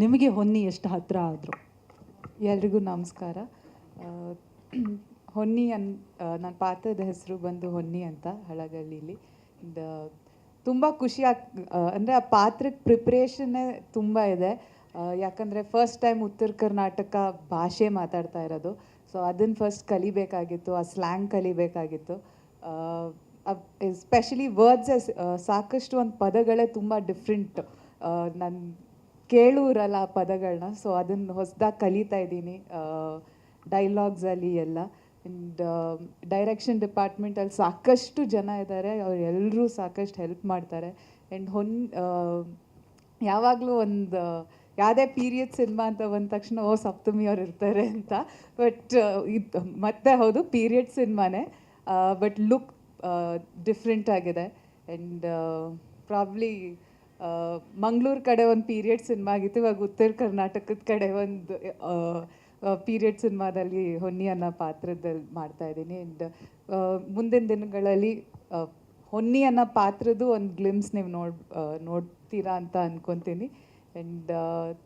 ನಿಮಗೆ ಹೊನ್ನಿ ಎಷ್ಟು ಹತ್ತಿರ ಆದರು. ಎಲ್ರಿಗೂ ನಮಸ್ಕಾರ. ಹೊನ್ನಿ ಅನ್ ನನ್ನ ಪಾತ್ರದ ಹೆಸರು ಬಂದು ಹೊನ್ನಿ ಅಂತ ಹಳಗಲ್ಲಿಲಿ ತುಂಬ ಖುಷಿ ಆಗ್ ಅಂದರೆ ಆ ಪಾತ್ರಕ್ಕೆ ಪ್ರಿಪ್ರೇಷನ್ನೇ ತುಂಬ ಇದೆ. ಯಾಕಂದರೆ ಫಸ್ಟ್ ಟೈಮ್ ಉತ್ತರ ಕರ್ನಾಟಕ ಭಾಷೆ ಮಾತಾಡ್ತಾ ಇರೋದು. ಸೊ ಅದನ್ನು ಫಸ್ಟ್ ಕಲಿಬೇಕಾಗಿತ್ತು, ಆ ಸ್ಲ್ಯಾಂಗ್ ಕಲಿಬೇಕಾಗಿತ್ತು. ಎಸ್ಪೆಷಲಿ ವರ್ಡ್ಸ್ ಸಾಕಷ್ಟು ಒಂದು ಪದಗಳೇ ತುಂಬ ಡಿಫ್ರೆಂಟ್. ನನ್ನ ಕೇಳೂ ಇರಲ್ಲ ಆ ಪದಗಳನ್ನ ಸೊ ಅದನ್ನು ಹೊಸದಾಗಿ ಕಲಿತಾ ಇದ್ದೀನಿ ಡೈಲಾಗ್ಸಲ್ಲಿ ಎಲ್ಲ. ಆ್ಯಂಡ್ ಡೈರೆಕ್ಷನ್ ಡಿಪಾರ್ಟ್ಮೆಂಟಲ್ಲಿ ಸಾಕಷ್ಟು ಜನ ಇದ್ದಾರೆ ಅವ್ರು ಎಲ್ಲರೂ ಸಾಕಷ್ಟು ಹೆಲ್ಪ್ ಮಾಡ್ತಾರೆ. ಆ್ಯಂಡ್ ಹೊನ್ ಯಾವಾಗಲೂ ಒಂದು, ಯಾವುದೇ ಪೀರಿಯಡ್ ಸಿನಿಮಾ ಅಂತ ಬಂದ ತಕ್ಷಣ, ಓ, ಸಪ್ತಮಿ ಅವ್ರು ಇರ್ತಾರೆ ಅಂತ. ಬಟ್ ಇದು, ಮತ್ತೆ ಹೌದು ಪೀರಿಯಡ್ ಸಿನಿಮಾನೇ ಬಟ್ ಲುಕ್ ಡಿಫ್ರೆಂಟ್ ಆಗಿದೆ. ಆ್ಯಂಡ್ ಪ್ರಾಬ್ಲಿ ಮಂಗಳೂರು ಕಡೆ ಒಂದು ಪೀರಿಯಡ್ ಸಿನಿಮಾ ಆಗಿತ್ತು. ಇವಾಗ ಉತ್ತರ ಕರ್ನಾಟಕದ ಕಡೆ ಒಂದು ಪೀರಿಯಡ್ ಸಿನಿಮಾದಲ್ಲಿ ಹೊನ್ನಿ ಅನ್ನೋ ಪಾತ್ರದಲ್ಲಿ ಮಾಡ್ತಾ ಇದ್ದೀನಿ. ಆ್ಯಂಡ್ ಮುಂದಿನ ದಿನಗಳಲ್ಲಿ ಹೊನ್ನಿ ಅನ್ನೋ ಪಾತ್ರದ್ದು ಒಂದು ಗ್ಲಿಮ್ಸ್ ನೀವು ನೋಡ್ ನೋಡ್ತೀರಾ ಅಂತ ಅಂದ್ಕೊತೀನಿ ಆ್ಯಂಡ್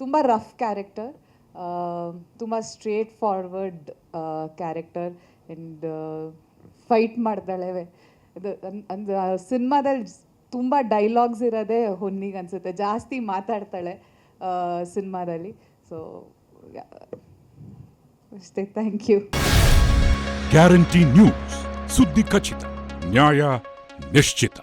ತುಂಬ ರಫ್ ಕ್ಯಾರೆಕ್ಟರ್ ತುಂಬ straightforward character and fight ಮಾಡ್ತಾಳೆ ಅದು ಅಂದ್ ಸಿನಿಮಾದಲ್ಲಿ ತುಂಬ ಡೈಲಾಗ್ಸ್ ಇರೋದೇ ಹೊನ್ನಿಗೆ ಅನಿಸುತ್ತೆ. ಜಾಸ್ತಿ ಮಾತಾಡ್ತಾಳೆ ಸಿನಿಮಾದಲ್ಲಿ. ಸೊ ಅಷ್ಟೇ ಥ್ಯಾಂಕ್ ಯು ಗ್ಯಾರಂಟಿ ನ್ಯೂಸ್ ಸುದ್ದಿ ಖಚಿತ, ನ್ಯಾಯ ನಿಶ್ಚಿತ.